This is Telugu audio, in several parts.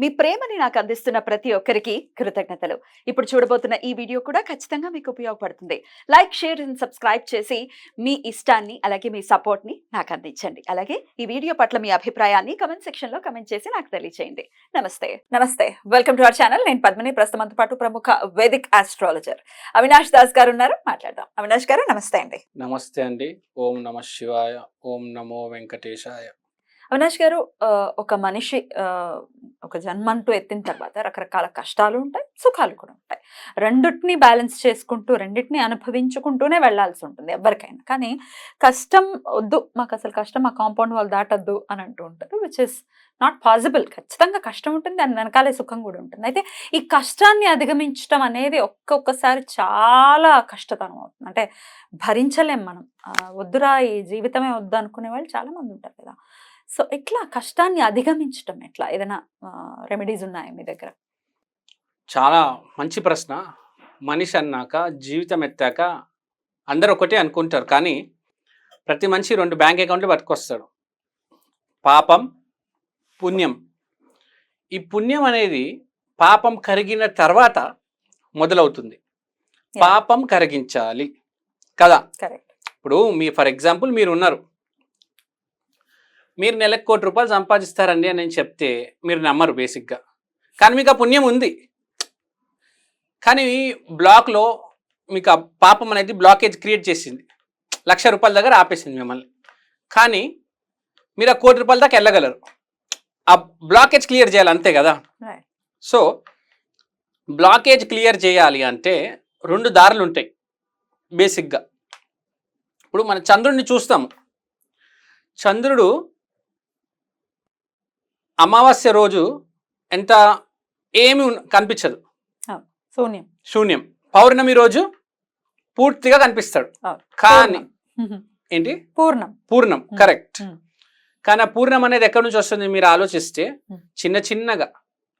మీ ప్రేమని నాకు అందిస్తున్న ప్రతి ఒక్కరికి కృతజ్ఞతలు. ఇప్పుడు చూడబోతున్న ఈ వీడియో కూడా ఖచ్చితంగా మీకు ఉపయోగపడుతుంది. లైక్ షేర్ అండ్ సబ్స్క్రైబ్ చేసి మీ ఇష్టాన్ని అలాగే మీ సపోర్ట్ని నాకు అందించండి. అలాగే ఈ వీడియో పట్ల మీ అభిప్రాయాన్ని కమెంట్ సెక్షన్లో కమెంట్ చేసి నాకు తెలియజేయండి నమస్తే. నమస్తే. Welcome to our channel. నేను పద్మని. ప్రస్తుతం పాటు ప్రముఖ వేదిక్ ఆస్ట్రాలజర్ అవినాష్ దాస్ గారు ఉన్నారు. మాట్లాడదాం. అవినాష్ గారు నమస్తే అండి. నమస్తే అండి. ఓం నమ శివాయ. ఓం నమో వెంకటేశాయ. అవినాష్ గారు ఒక మనిషి ఒక జన్మంటూ ఎత్తిన తర్వాత రకరకాల కష్టాలు ఉంటాయి సుఖాలు కూడా ఉంటాయి. రెండిటిని బ్యాలెన్స్ చేసుకుంటూ రెండింటిని అనుభవించుకుంటూనే వెళ్ళాల్సి ఉంటుంది ఎవరికైనా కానీ కష్టం వద్దు మాకు అసలు కష్టం మా కాంపౌండ్ వాళ్ళు దాటద్దు అని అంటూ ఉంటారు విచ్ ఇస్ నాట్ పాసిబుల్ ఖచ్చితంగా కష్టం ఉంటుంది దాని వెనకాలే సుఖం కూడా ఉంటుంది. అయితే ఈ కష్టాన్ని అధిగమించడం అనేది ఒక్కొక్కసారి చాలా కష్టతరం అవుతుంది. అంటే భరించలేం మనం. వద్దురా ఈ జీవితమే వద్దు అనుకునే వాళ్ళు చాలా మంది ఉంటారు కదా. సో ఎట్లా? కష్టాన్ని అధిగమించటం ఎట్లా? ఏదైనా రెమెడీస్ ఉన్నాయా మీ దగ్గర? చాలా మంచి ప్రశ్న. మనిషి అన్నాక జీవితం ఎత్తాక అందరూ ఒకటే అనుకుంటారు. కానీ ప్రతి మనిషి రెండు బ్యాంక్ అకౌంట్లు పట్టుకొస్తాడు. పాపం పుణ్యం. ఈ పుణ్యం అనేది పాపం కరిగిన తర్వాత మొదలవుతుంది. పాపం కరిగించాలి. కదా? ఇప్పుడు మీ ఫర్ ఎగ్జాంపుల్ మీరు ఉన్నారు మీరు నెలకు కోటి రూపాయలు సంపాదిస్తారండి అని నేను చెప్తే మీరు నమ్మరు బేసిక్గా. కానీ మీకు ఆ పుణ్యం ఉంది. కానీ బ్లాక్లో మీకు ఆ పాపం అనేది బ్లాకేజ్ క్రియేట్ చేసింది. లక్ష రూపాయల దగ్గర ఆపేసింది మిమ్మల్ని. కానీ మీరు ఆ కోటి రూపాయల దాకా వెళ్ళగలరు. ఆ బ్లాకేజ్ క్లియర్ చేయాలి అంతే కదా. సో బ్లాకేజ్ క్లియర్ చేయాలి అంటే రెండు దారులు ఉంటాయి బేసిక్గా. ఇప్పుడు మన చంద్రుడిని చూస్తాము. చంద్రుడు అమావాస్య రోజు ఎంత ఏమి కనిపించదు శూన్యం శూన్యం పౌర్ణమి రోజు పూర్తిగా కనిపిస్తాడు. కానీ. ఏంటి పూర్ణం పూర్ణం. కరెక్ట్. కానీ ఆ పూర్ణం అనేది ఎక్కడి నుంచి వస్తుంది మీరు ఆలోచిస్తే. చిన్న చిన్నగా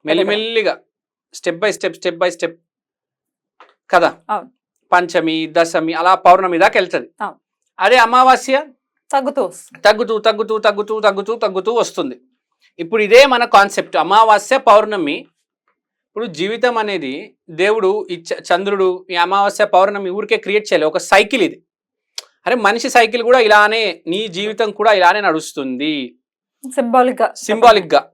మెల్లిమెల్లిగా step by step step by step కదా. పంచమి దశమి అలా పౌర్ణమి దాకా వెళ్తుంది. అదే అమావాస్య తగ్గుతూ. తగ్గుతూ తగ్గుతూ తగ్గుతూ తగ్గుతూ తగ్గుతూ వస్తుంది ఇప్పుడు ఇదే మన కాన్సెప్ట్. అమావాస్య పౌర్ణమి. ఇప్పుడు జీవితం అనేది దేవుడు ఈ చంద్రుడు ఈ అమావాస్య పౌర్ణమి ఊరికే క్రియేట్ చేయాలి. ఒక సైకిల్ ఇది. అరే మనిషి సైకిల్ కూడా ఇలానే నీ జీవితం కూడా ఇలానే నడుస్తుంది. సింబాలిక్గా. సింబాలిక్గా.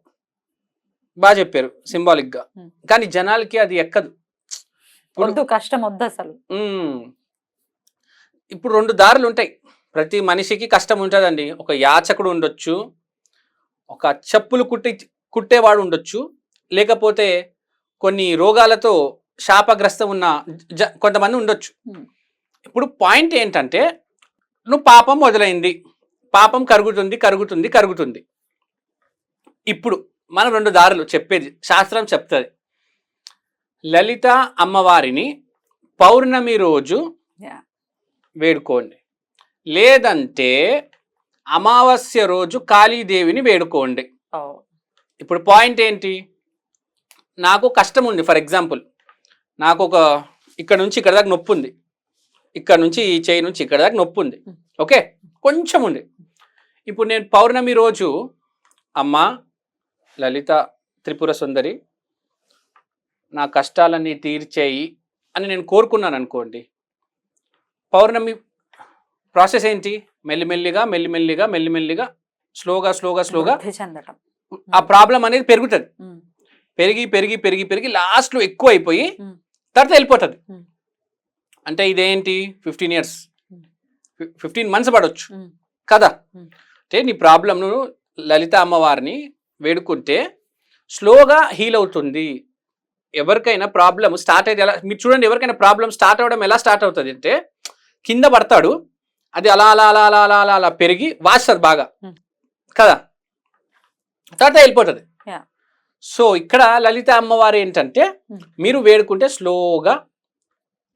బాగా చెప్పారు సింబాలిక్గా. Hmm. కానీ జనాలకి అది ఎక్కదు. ఇప్పుడు కష్టం వద్దు అసలు. ఇప్పుడు రెండు దారులు ఉంటాయి. ప్రతి మనిషికి కష్టం ఉంటుందండి. ఒక యాచకుడు ఉండొచ్చు ఒక చెప్పులు కుట్టి కుట్టేవాడు ఉండొచ్చు. లేకపోతే కొన్ని రోగాలతో శాపగ్రస్తం ఉన్న జ కొంతమంది ఉండొచ్చు. ఇప్పుడు పాయింట్ ఏంటంటే నువ్వు పాపం మొదలైంది. పాపం కరుగుతుంది కరుగుతుంది కరుగుతుంది. ఇప్పుడు మన రెండు దారులు చెప్పేది శాస్త్రం చెప్తుంది. లలిత అమ్మవారిని పౌర్ణమి రోజు. వేడుకోండి. లేదంటే అమావాస్య రోజు కాళీదేవిని వేడుకోండి. ఇప్పుడు పాయింట్ ఏంటి? నాకు కష్టం ఉంది. ఫర్ ఎగ్జాంపుల్ నాకు ఒక ఇక్కడ నుంచి ఇక్కడ దాకా నొప్పి ఉంది. ఇక్కడ నుంచి ఈ చేయి నుంచి ఇక్కడ దాకా నొప్పి ఉంది. ఓకే? కొంచెం ఉంది. ఇప్పుడు నేను పౌర్ణమి రోజు అమ్మ లలిత త్రిపుర సుందరి నా కష్టాలన్నీ తీర్చేయి అని నేను కోరుకున్నాను అనుకోండి. పౌర్ణమి ప్రాసెస్ ఏంటి? మెల్లిమెల్లిగా మెల్లిమెల్లిగా మెల్లిమెల్లిగా స్లోగా స్లోగా స్లోగా ఆ ప్రాబ్లం అనేది పెరుగుతుంది. పెరిగి పెరిగి పెరిగి పెరిగి లాస్ట్లో ఎక్కువ అయిపోయి. తర్వాత వెళ్ళిపోతుంది. అంటే ఇదేంటి? Fifteen years. ఫిఫ్టీన్ మంత్స్ పడవచ్చు కదా. అంటే నీ ప్రాబ్లంను లలిత అమ్మవారిని వేడుకుంటే స్లోగా హీల్ అవుతుంది. ఎవరికైనా ప్రాబ్లం స్టార్ట్ అయితే ఎలా మీరు చూడండి ఎవరికైనా ప్రాబ్లం స్టార్ట్ అవ్వడం ఎలా స్టార్ట్ అవుతుంది అంటే కింద పడతాడు. అది అలా అలా అలా అలా అలా అలా అలా పెరిగి వాస్తుంది బాగా. Hmm. కదా? తర్వాత వెళ్ళిపోతుంది. సో ఇక్కడ లలిత అమ్మవారు ఏంటంటే Hmm. మీరు వేడుకుంటే స్లోగా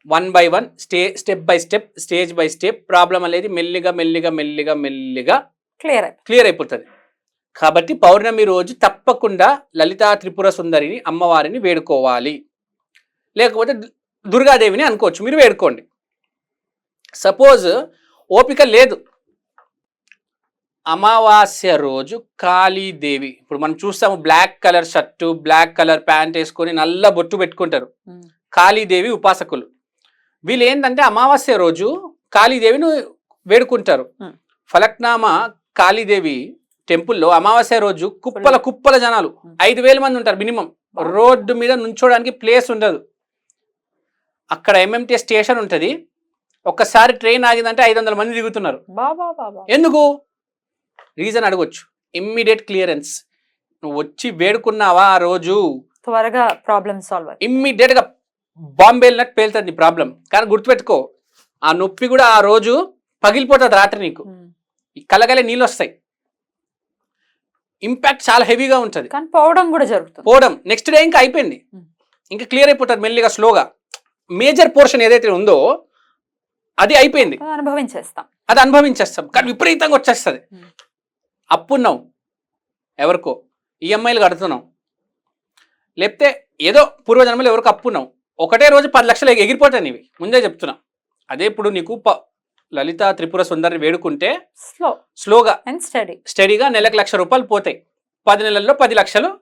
one by one stay step by step stage by step problem అనేది మెల్లిగా మెల్లిగా మెల్లిగా మెల్లిగా క్లియర్ క్లియర్ అయిపోతుంది. కాబట్టి పౌర్ణమి రోజు తప్పకుండా లలితా త్రిపుర సుందరిని అమ్మవారిని వేడుకోవాలి. లేకపోతే దుర్గాదేవిని అనుకోవచ్చు. మీరు వేడుకోండి. సపోజ్ ఓపిక లేదు. అమావాస్య రోజు కాళీదేవి. ఇప్పుడు మనం చూస్తాము black colour shirt black colour pant వేసుకొని నల్ల బొట్టు పెట్టుకుంటారు. కాళీదేవి ఉపాసకులు. వీళ్ళు ఏంటంటే అమావాస్య రోజు కాళీదేవిని వేడుకుంటారు. ఫలక్నామా కాళీదేవి టెంపుల్లో అమావాస్య రోజు కుప్పల కుప్పల. జనాలు. ఐదు వేల మంది ఉంటారు మినిమం. రోడ్డు మీద నుంచోడానికి ప్లేస్ ఉండదు. అక్కడ ఎంఎంటీ స్టేషన్ ఉంటుంది. ఒక్కసారి ట్రైన్ ఆగిందంటే ఐదు వందల మంది దిగుతున్నారు. బాబా బాబా ఎందుకు? రీజన్ అడగొచ్చు. ఇమ్మీడియట్ క్లియరెన్స్ నువ్వు వచ్చి వేడుకున్నావా ఆ రోజు? త్వరగా ప్రాబ్లమ్ సాల్వ్ ఇమ్మీడియట్గా బాంబే వెళ్ళినట్టు పేలుతుంది నీ ప్రాబ్లం కానీ గుర్తుపెట్టుకో ఆ నొప్పి కూడా ఆ రోజు పగిలిపోతుంది రాత్రి నీకు. కలగలే నీళ్ళు వస్తాయి. ఇంపాక్ట్ చాలా హెవీగా ఉంటుంది. కానీ పోవడం కూడా జరుగుతుంది. పోవడం. నెక్స్ట్ డే ఇంకా అయిపోయింది. ఇంకా క్లియర్ అయిపోతుంది మెల్లిగా స్లోగా మేజర్ పోర్షన్ ఏదైతే ఉందో అది అయిపోయింది. అనుభవించేస్తాం. అది అనుభవించేస్తాం. కానీ విపరీతంగా వచ్చేస్తుంది. అప్పున్నాం ఎవరికో ఈఎంఐలు కడుతున్నాం. లేకపోతే ఏదో పూర్వజన్మలో ఎవరికి అప్పున్నాం ఒకటే రోజు పది లక్షలు ఎగి- ఎగిరిపోతాయి నీవి. ముందే చెప్తున్నా. అదే ఇప్పుడు నీకు లలిత త్రిపుర సుందరిని వేడుకుంటే స్లో స్లోగా స్టడీ స్టడీగా నెలకు లక్ష రూపాయలు పోతాయి. పది నెలల్లో పది లక్షలు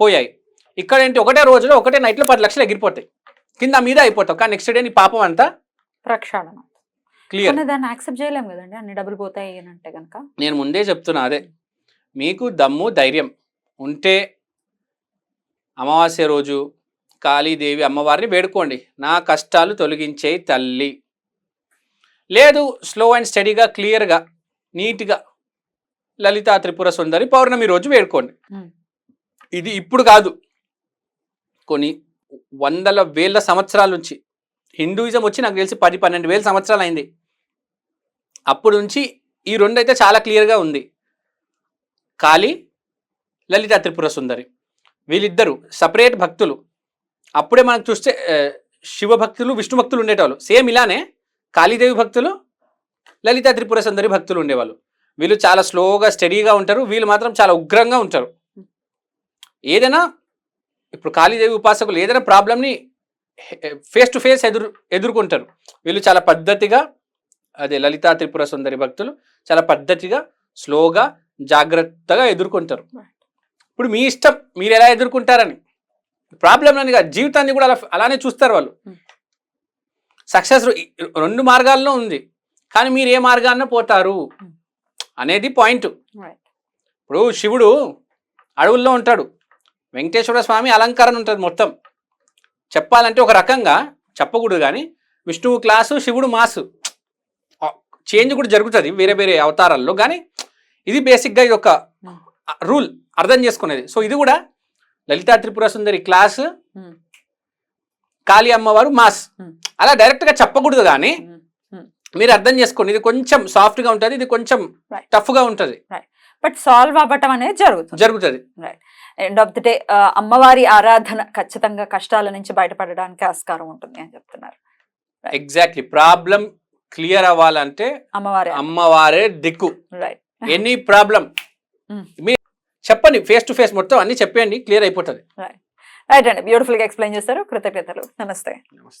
పోయాయి. ఇక్కడ ఏంటి? ఒకటే రోజులో ఒకటే నైట్లో పది లక్షలు ఎగిరిపోతాయి. కింద మీద అయిపోతావు. కానీ నెక్స్ట్ డే నీ పాపం అంతా ప్రక్షాళన. క్లియర్. దాన్ని యాక్సెప్ట్ చేయలేం కదండి అన్ని డబ్బులు పోతాయి అని అంటే కనుక నేను ముందే చెప్తున్నా అదే మీకు దమ్ము ధైర్యం ఉంటే అమావాస్య రోజు కాళీదేవి అమ్మవారిని వేడుకోండి. నా కష్టాలు తొలగించే తల్లి. లేదు స్లో అండ్ స్టడీగా క్లియర్గా నీట్గా లలితా త్రిపుర సుందరి పౌర్ణమి రోజు వేడుకోండి. ఇది ఇప్పుడు కాదు. కొన్ని వందల వేల సంవత్సరాల నుంచి హిందూయిజం వచ్చి నాకు తెలిసి పది పన్నెండు వేల సంవత్సరాలు అయింది. అప్పుడు నుంచి ఈ రెండు అయితే చాలా క్లియర్గా ఉంది. కాళీ లలిత త్రిపుర సుందరి. వీళ్ళిద్దరు సపరేట్ భక్తులు. అప్పుడే మనకు చూస్తే శివభక్తులు శివ భక్తులు విష్ణు భక్తులు ఉండేటవాళ్ళు సేమ్ ఇలానే కాళీదేవి భక్తులు లలిత త్రిపుర సుందరి భక్తులు ఉండేవాళ్ళు. వీళ్ళు చాలా స్లోగా స్టడీగా ఉంటారు. వీళ్ళు మాత్రం చాలా ఉగ్రంగా ఉంటారు. ఏదైనా ఇప్పుడు కాళీదేవి ఉపాసకులు ఏదైనా ప్రాబ్లమ్ని ఫేస్ టు ఫేస్ ఎదురు ఎదుర్కొంటారు. వీళ్ళు చాలా పద్ధతిగా అదే లలితా త్రిపుర సుందరి భక్తులు చాలా పద్ధతిగా స్లోగా జాగ్రత్తగా ఎదుర్కొంటారు. ఇప్పుడు మీ ఇష్టం మీరు ఎలా ఎదుర్కొంటారని? ప్రాబ్లం అని కాదు జీవితాన్ని కూడా అలా అలానే చూస్తారు వాళ్ళు. Hmm. సక్సెస్ రెండు మార్గాల్లో ఉంది కానీ మీరు ఏ మార్గాన్న పోతారు Hmm. అనేది పాయింట్. ఇప్పుడు శివుడు అడవుల్లో ఉంటాడు. వెంకటేశ్వర స్వామి అలంకరణ ఉంటుంది మొత్తం. చెప్పాలంటే ఒక రకంగా చెప్పకూడదు కానీ విష్ణువు క్లాసు శివుడు మాసు. చేంజ్ కూడా జరుగుతుంది వేరే వేరే అవతారాల్లో కానీ ఇది బేసిక్గా ఇది ఒక. రూల్ అర్థం చేసుకునేది. సో ఇది కూడా లలితా త్రిపుర సుందరి క్లాస్. కాళీ అమ్మవారు మాస్. అలా డైరెక్ట్గా చెప్పకూడదు కానీ. మీరు అర్థం చేసుకోండి ఇది కొంచెం సాఫ్ట్గా ఉంటుంది ఇది కొంచెం. టఫ్గా ఉంటుంది. బట్ సాల్వ్ అవ్వటం అనేది జరుగుతుంది. జరుగుతుంది. ఎండ్ ఆఫ్ ది డే అమ్మవారి ఆరాధన ఖచ్చితంగా కష్టాల నుంచి బయటపడడానికి ఆస్కారం ఉంటుంది అని చెప్తున్నారు. ఎగ్జాక్ట్లీ ప్రాబ్లం క్లియర్ అవ్వాలంటే అమ్మవారి. అమ్మవారే దిక్కు. Right any problem Hmm. మీ చెప్పండి ఫేస్ టు ఫేస్ మొత్తం అన్ని చెప్పండి క్లియర్ అయిపోతుంది. రైట్ అండి బ్యూటిఫుల్గా ఎక్స్ప్లెయిన్ చేశారు కృతజ్ఞతలు నమస్తే.